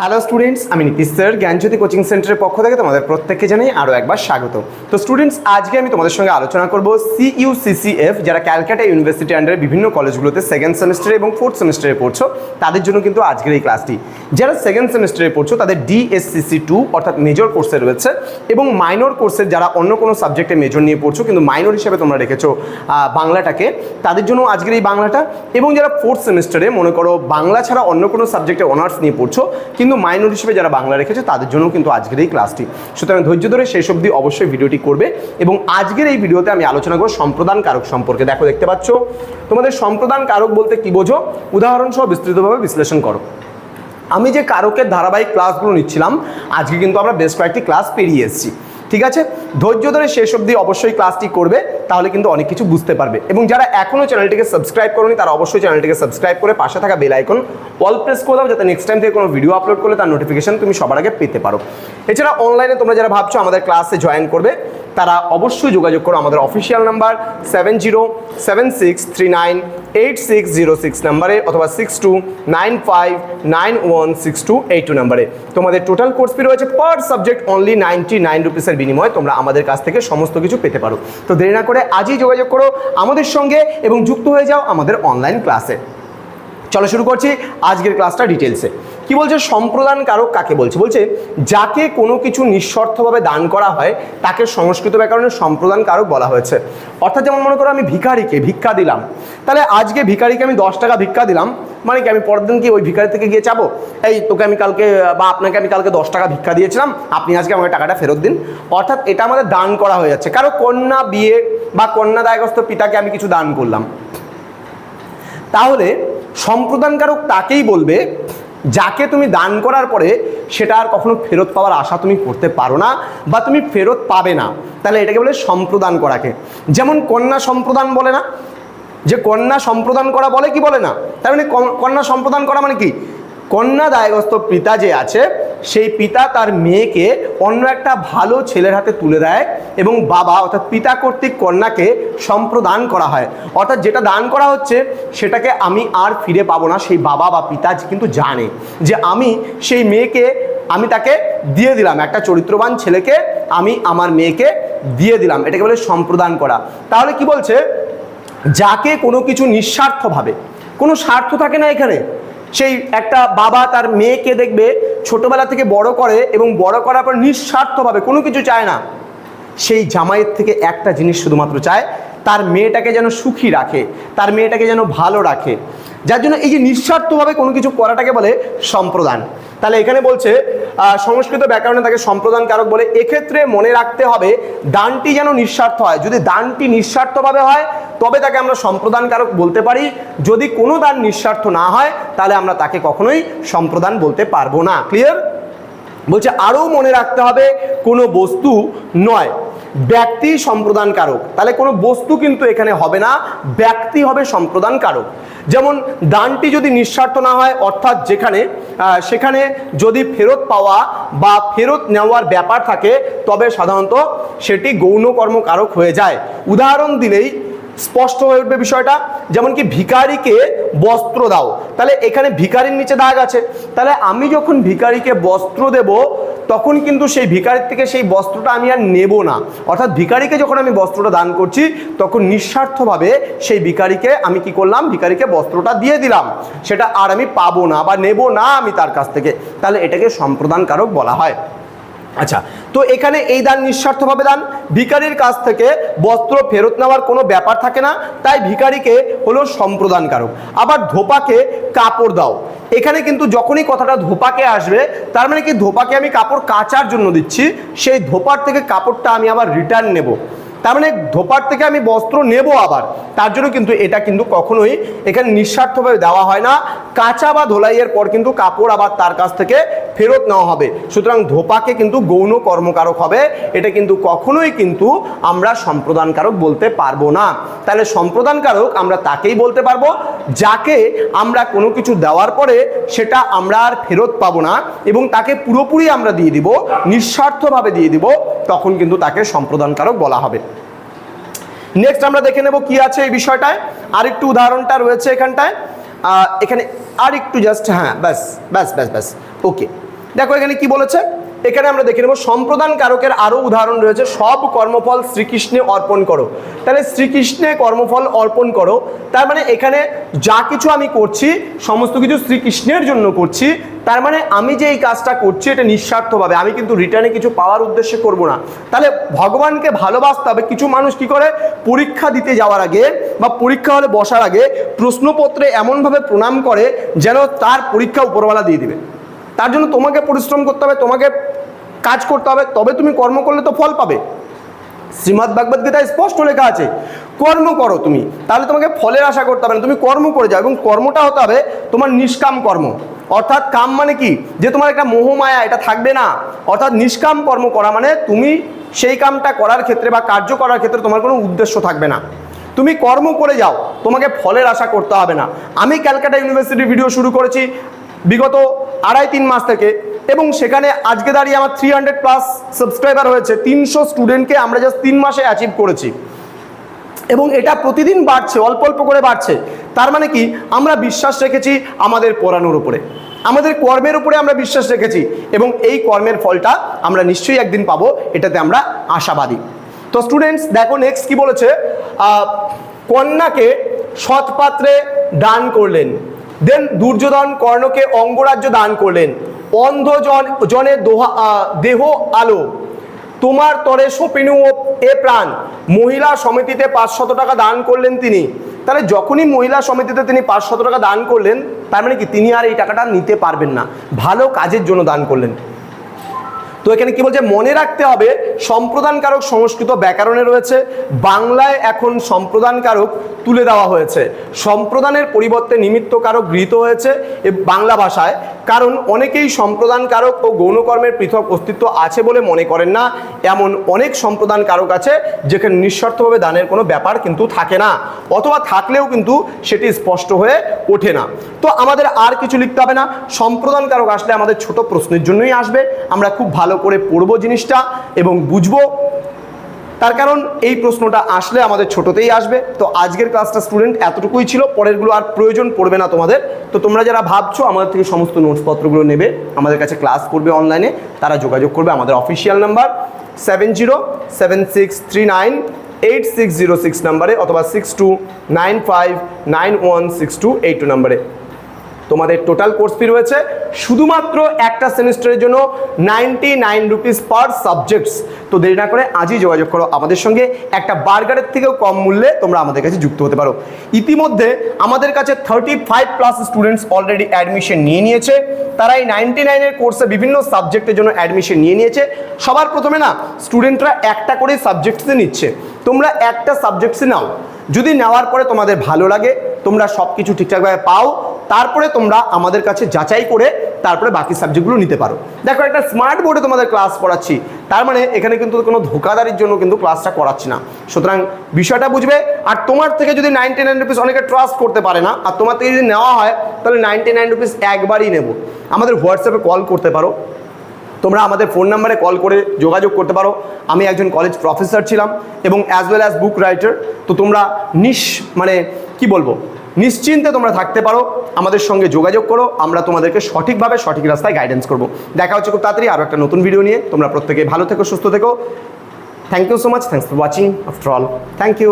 Hello students আমি Nitish sir, জ্ঞানজ্যোতি coaching সেন্টারের পক্ষ থেকে তোমাদের প্রত্যেককে জানাই আরও একবার স্বাগত। তো স্টুডেন্টস আজকে আমি তোমাদের সঙ্গে আলোচনা করব সিইউসিসিএফ যারা ক্যালকাটা ইউনিভার্সিটি আন্ডারে বিভিন্ন কলেজগুলোতে সেকেন্ড সেমিস্টারে এবং ফোর্থ সেমিস্টারে পড়ছো, তাদের জন্য কিন্তু আজকের এই ক্লাসটি যারা সেকেন্ড সেমিস্টারে পড়ছো, তাদের ডিএসসিসি টু অর্থাৎ মেজর কোর্সে রয়েছে, এবং মাইনর কোর্সের যারা অন্য কোনো সাবজেক্টে মেজর নিয়ে পড়ছো, কিন্তু মাইনর হিসেবে তোমরা রেখেছো বাংলাটাকে, তাদের জন্য আজকের এই বাংলাটা। এবং যারা ফোর্থ সেমিস্টারে মনে করো, বাংলা ছাড়া অন্য কোনো সাবজেক্টে অনার্স নিয়ে পড়ছো কিন্তু মাইনর হিসেবে যারা বাংলা রেখেছে, তাদের জন্য কিন্তু আজকের এই ক্লাসটি সুতরাং ধৈর্য ধরে শেষ অবধি অবশ্যই ভিডিওটি করবে এবং আজকের এই ভিডিওতে আমি আলোচনা করব সম্প্রদান কারক সম্পর্কে। দেখো, দেখতে পাচ্ছ? তোমাদের সম্প্রদান কারক বলতে কি বোঝো? উদাহরণসহ বিস্তৃতভাবে বিশ্লেষণ করো। আমি যে কারকের ধারাবাহিক ক্লাসগুলো নিচ্ছিলাম, আজকে কিন্তু আমরা বেশ কয়েকটি ক্লাস পেরিয়ে এসেছি। ঠিক আছে? ধৈর্য ধরে শেষ অবধি অবশ্যই ক্লাসটি করবে, তাহলে কিন্তু অনেক কিছু বুঝতে পারবে। এবং যারা এখনও চ্যানেলটিকে সাবস্ক্রাইব করনি, তারা অবশ্যই চ্যানেলটিকে সাবস্ক্রাইব করে পাশে থাকা বেল আইকন অল প্রেস করে দাও, যাতে নেক্সট টাইম থেকে কোনো ভিডিও আপলোড করলে তার নোটিফিকেশন তুমি সবার আগে পেতে পারো। এছাড়া অনলাইনে তোমরা যারা ভাবছ আমাদের ক্লাসে জয়েন করবে তারা অবশ্যই যোগাযোগ করো। আমাদের official number seven zero seven six three nine eight six zero six নাম্বারে অথবা six two nine five nine one six two eight two নাম্বারে তোমাদের টোটাল কোর্স ফি রয়েছে per subject only ninety nine রুপিসের বিনিময়ে তোমরা আমাদের কাছ থেকে সমস্ত কিছু পেতে পারো। তো দেরি না করে আজই যোগাযোগ করো আমাদের সঙ্গে এবং যুক্ত হয়ে যাও আমাদের অনলাইন ক্লাসে চলো শুরু করছি আজকের ক্লাসটা ডিটেলসে কি বলছে? সম্প্রদান কারক কাকে বলছে? বলছে, যাকে কোনো কিছু নিঃস্বার্থভাবে দান করা হয়, তাকে সংস্কৃত ব্যাকরণে সম্প্রদান কারক বলা হয়েছে। অর্থাৎ যেমন মনে করো আমি ভিখারিকে ভিক্ষা দিলাম, তাহলে আজকে ভিখারিকে আমি দশ টাকা ভিক্ষা দিলাম মানে কি আমি পরের দিন কি ওই ভিখারি থেকে গিয়ে চাবো এই তোকে আমি কালকে, বা আপনাকে আমি কালকে দশ টাকা ভিক্ষা দিয়েছিলাম, আপনি আজকে আমাকে টাকাটা ফেরত দিন। অর্থাৎ এটা আমাদের দান করা হয়ে যাচ্ছে। কারও কন্যা বিয়ে বা কন্যাদায়গ্রস্ত পিতাকে আমি কিছু দান করলাম। তাহলে সম্প্রদানকারক তাকেই বলবে যাকে তুমি দান করার পরে সেটা আর কখনো ফেরত পাওয়ার আশা তুমি করতে পারো না বা তুমি ফেরত পাবে না। তাহলে এটাকে বলে সম্প্রদান করাকে। যেমন কন্যা সম্প্রদান বলে না? যে কন্যা সম্প্রদান করা বলে কি বলে না? তার মানে কন্যা সম্প্রদান করা মানে কি? কন্যা দায়গ্রস্ত পিতা যে আছে সেই পিতা তার মেয়েকে অন্য একটা ভালো ছেলের হাতে তুলে দেয় এবং বাবা, অর্থাৎ পিতা কর্তৃক কন্যাকে সম্প্রদান করা হয়। অর্থাৎ যেটা দান করা হচ্ছে, সেটাকে আমি আর ফিরে পাবো না। সেই বাবা বা পিতা কিন্তু জানে যে আমি সেই মেয়েকে, আমি তাকে দিয়ে দিলাম। একটা চরিত্রবান ছেলেকে আমি আমার মেয়েকে দিয়ে দিলাম। এটাকে বলে সম্প্রদান করা। তাহলে কি বলছে? যাকে কোনো কিছু নিঃস্বার্থভাবে কোনো স্বার্থ থাকে না এখানে। সেই একটা বাবা তার মেয়েকে দেখবে ছোটবেলা থেকে বড় করে এবং বড় করার পর নিঃস্বার্থভাবে কোনো কিছু চায় না। সেই জামাইয়ের থেকে একটা জিনিস শুধুমাত্র চায়, তার মেয়েটাকে যেন সুখী রাখে, তার মেয়েটাকে যেন ভালো রাখে। যার জন্য এই যে নিঃস্বার্থভাবে কোনো কিছু করাটাকে বলে সম্প্রদান। তাহলে এখানে বলছে সংস্কৃত ব্যাকরণে তাকে সম্প্রদান কারক বলে, এক্ষেত্রে মনে রাখতে হবে, দানটি যেন নিঃস্বার্থ হয়। যদি দানটি নিঃস্বার্থভাবে হয় তবে তাকে আমরা সম্প্রদান কারক বলতে পারি। যদি কোনো দান নিঃস্বার্থ না হয়, তাহলে আমরা তাকে কখনোই সম্প্রদান বলতে পারব না। ক্লিয়ার বলছে, আরও মনে রাখতে হবে, কোনো বস্তু নয়, ব্যক্তি সম্প্রদান কারক তাহলে কোনো বস্তু কিন্তু এখানে হবে না, ব্যক্তি হবে সম্প্রদান কারক যেমন দানটি যদি নিঃস্বার্থ না হয়, অর্থাৎ যেখানে সেখানে যদি ফেরত পাওয়া বা ফেরত নেওয়ার ব্যাপার থাকে, তবে সাধারণত সেটি গৌণ কর্মকারক হয়ে যায়। উদাহরণ দিলেই স্পষ্ট হয়ে উঠবে বিষয়টা, যেমন কি ভিখারিকে বস্ত্র দাও। তাহলে এখানে ভিখারির নিচে দাগ আছে। তাহলে আমি যখন ভিখারিকে বস্ত্র দেব, তখন কিন্তু সেই ভিখারির থেকে সেই বস্ত্রটা আমি আর নেব না। অর্থাৎ ভিখারিকে যখন আমি বস্ত্রটা দান করছি, তখন নিঃস্বার্থভাবে সেই ভিখারিকে আমি কি করলাম? ভিখারিকে বস্ত্রটা দিয়ে দিলাম। সেটা আর আমি পাবো না বা নেব না আমি তার কাছ থেকে। তাহলে এটাকে সম্প্রদানকারক বলা হয়। আচ্ছা তো এখানে এই দান নিঃস্বার্থভাবে দান। ভিকারির কাছ থেকে বস্ত্র ফেরত নেওয়ার কোনো ব্যাপার থাকে না, তাই ভিকারিকে হলো সম্প্রদানকারক। আবার ধোপাকে কাপড় দাও। এখানে কিন্তু যখনই কথাটা ধোপাকে আসবে, তার মানে কি ধোপাকে আমি কাপড় কাচার জন্য দিচ্ছি, সেই ধোপার থেকে কাপড়টা আমি আবার রিটার্ন নেব। তার মানে ধোপার থেকে আমি বস্ত্র নেব আবার। তার জন্য কিন্তু এটা কিন্তু কখনোই এখানে নিঃস্বার্থভাবে দেওয়া হয় না। কাঁচা বা ধোলাইয়ের পর কিন্তু কাপড় আবার তার কাছ থেকে ফেরত নেওয়া হবে। সুতরাং ধোপাকে কিন্তু গৌণ কর্মকারক হবে। এটা কিন্তু কখনোই কিন্তু আমরা সম্প্রদানকারক বলতে পারব না। তাহলে সম্প্রদানকারক আমরা তাকেই বলতে পারব, যাকে আমরা কোনো কিছু দেওয়ার পরে সেটা আমরা আর ফেরত পাবো না এবং তাকে পুরোপুরি আমরা দিয়ে দিব, নিঃস্বার্থভাবে দিয়ে দিব, তখন কিন্তু তাকে সম্প্রদানকারক বলা হবে। নেক্সট আমরা দেখে নেব কি আছে এই বিষয়টায়। আরেকটু উদাহরণটা রয়েছে এখানটায়। এখানে আর একটু জাস্ট হ্যাঁ ব্যাস ব্যাস ব্যাস ব্যাস, ওকে। দেখো এখানে কি বলেছে? এখানে আমরা দেখে নেব সম্প্রদান কারকের আরও উদাহরণ রয়েছে, সব কর্মফল শ্রীকৃষ্ণে অর্পণ করো। তাহলে শ্রীকৃষ্ণে কর্মফল অর্পণ করো, তার মানে এখানে যা কিছু আমি করছি, সমস্ত কিছু শ্রীকৃষ্ণের জন্য করছি তার মানে আমি যে এই কাজটা করছি, এটা নিঃস্বার্থভাবে। আমি কিন্তু রিটার্নে কিছু পাওয়ার উদ্দেশ্যে করব না। তাহলে ভগবানকে ভালোবাসতে হবে। কিছু মানুষ কি করে? পরীক্ষা দিতে যাওয়ার আগে বা পরীক্ষা হলে বসার আগে প্রশ্নপত্রে এমনভাবে প্রণাম করে যেন তার পরীক্ষা উপরওয়ালা দিয়ে দিবে। তার জন্য তোমাকে পরিশ্রম করতে হবে, তোমাকে কাজ করতে হবে। তবে তুমি কর্ম করলে তো ফল পাবে। ভাগবত গীতায় স্পষ্ট লেখা আছে কর্ম করো তুমি। তাহলে তোমাকে ফলের আশা করতে হবে না, তুমি কর্ম করে যাও এবং কর্মটা হতে হবে তোমার নিষ্কাম কর্ম। অর্থাৎ কাম মানে কি? যে তোমার একটা মোহমায়া এটা থাকবে না। অর্থাৎ নিষ্কাম কর্ম করা মানে তুমি সেই কামটা করার ক্ষেত্রে বা কার্য করার ক্ষেত্রে তোমার কোনো উদ্দেশ্য থাকবে না। তুমি কর্ম করে যাও, তোমাকে ফলের আশা করতে হবে না। আমি ক্যালকাটা ইউনিভার্সিটির ভিডিও শুরু করেছি বিগত আড়াই তিন মাস থেকে এবং সেখানে আজকে দাঁড়িয়ে আমার থ্রি হান্ড্রেড প্লাস সাবস্ক্রাইবার হয়েছে। তিনশো স্টুডেন্টকে আমরা জাস্ট তিন মাসে অ্যাচিভ করেছি। এবং এটা প্রতিদিন বাড়ছে, অল্প অল্প করে বাড়ছে। তার মানে কি? আমরা বিশ্বাস রেখেছি আমাদের পড়ানোর উপরে। আমাদের কর্মের উপরে আমরা বিশ্বাস রেখেছি এবং এই কর্মের ফলটা আমরা নিশ্চয়ই একদিন পাবো, এটাতে আমরা আশাবাদী। তো স্টুডেন্টস দেখো নেক্সট কি বলেছে? কন্যাকে সৎপাত্রে দান করলেন। দেন দুর্যোধন কর্ণকে অঙ্গরাজ্য দান করলেন। অন্ধ জন দোহা দেহ আলো। তোমার তরে সপিনু এ প্রাণ। মহিলা সমিতিতে পাঁচশত টাকা দান করলেন তিনি। তাহলে যখনই মহিলা সমিতিতে তিনি পাঁচশত টাকা দান করলেন, তার মানে কি তিনি আর এই টাকাটা নিতে পারবেন না। ভালো কাজের জন্য দান করলেন। তো এখানে কি বলছে? মনে রাখতে হবে সম্প্রদানকারক সংস্কৃত ব্যাকরণে রয়েছে, বাংলায় এখন সম্প্রদানকারক তুলে দেওয়া হয়েছে। সম্প্রদানের পরিবর্তে নিমিত্তকারক গৃহীত হয়েছে বাংলা ভাষায়, কারণ অনেকেই সম্প্রদানকারক ও গৌণকর্মের পৃথক অস্তিত্ব আছে বলে মনে করেন না। এমন অনেক সম্প্রদানকারক আছে, যেখানে নিঃস্বার্থভাবে দানের কোনো ব্যাপার কিন্তু থাকে না, অথবা থাকলেও কিন্তু সেটি স্পষ্ট হয়ে ওঠে না। তো আমাদের আর কিছু লিখতে হবে না। সম্প্রদানকারক আসলে আমাদের ছোট প্রশ্নের জন্যই আসবে। আমরা খুব ভালো করে পড়ব জিনিসটা এবং বুঝব। তার কারণ এই প্রশ্নটা আসলে আমাদের ছোটতেই আসবে। তো আজকের ক্লাসটা স্টুডেন্ট এতটুকুই ছিল, পরেরগুলো আর প্রয়োজন পড়বে না তোমাদের। তো তোমরা যারা ভাবছ আমাদের থেকে সমস্ত নোটসপত্রগুলো নেবে, আমাদের কাছে ক্লাস করবে অনলাইনে তারা যোগাযোগ করবে আমাদের official number seven zero seven six three nine eight six zero six নাম্বারে অথবা six two nine five nine one six two eight two নাম্বারে তোমাদের টোটাল কোর্স ফি রয়েছে। শুধুমাত্র একটা সেমিস্টারের জন্য ninety nine rupees per subjects তো দেরি না করে আজই যোগাযোগ করো আমাদের সঙ্গে। একটা বার্গারের থেকেও কম মূল্যে তোমরা আমাদের কাছে যুক্ত হতে পারো। ইতিমধ্যে আমাদের কাছে thirty five plus students already admission নিয়ে নিয়েছে। তারা এই নাইনটি নাইনের কোর্সে বিভিন্ন সাবজেক্টের জন্য অ্যাডমিশন নিয়ে নিয়েছে। সবার প্রথমে না স্টুডেন্টরা একটা করে সাবজেক্টসে নিচ্ছে। তোমরা একটা সাবজেক্টসে নাও। যদি নেওয়ার পরে তোমাদের ভালো লাগে, তোমরা সব কিছু ঠিকঠাকভাবে পাও। তারপরে তোমরা আমাদের কাছে যাচাই করে তারপরে বাকি সাবজেক্টগুলো নিতে পারো। দেখো, একটা স্মার্ট বোর্ডে তোমাদের ক্লাস করাচ্ছি তার মানে এখানে কিন্তু কোনো ধোকাদারির জন্য কিন্তু ক্লাসটা করাচ্ছি না। সুতরাং বিষয়টা বুঝবে, আর তোমার থেকে যদি নাইনটি নাইন রুপিস অনেকে ট্রাস্ট করতে পারে না, আর তোমার থেকে যদি নেওয়া হয়, তাহলে নাইনটি নাইন রুপিস একবারই নেব। আমাদের হোয়াটসঅ্যাপে কল করতে পারো। তোমরা আমাদের ফোন নাম্বারে কল করে যোগাযোগ করতে পারো। আমি একজন কলেজ প্রফেসর ছিলাম এবং as well as book writer তো তোমরা নিশ মানে কি বলব? নিশ্চিন্তে তোমরা থাকতে পারো, আমাদের সঙ্গে যোগাযোগ করো, আমরা তোমাদেরকে সঠিকভাবে সঠিক রাস্তায় গাইডেন্স করব। দেখা হচ্ছে খুব তাড়াতাড়ি আরও একটা নতুন ভিডিও নিয়ে। তোমরা প্রত্যেকে ভালো থেকো, সুস্থ থেকো। Thank you so much thanks for watching after all thank you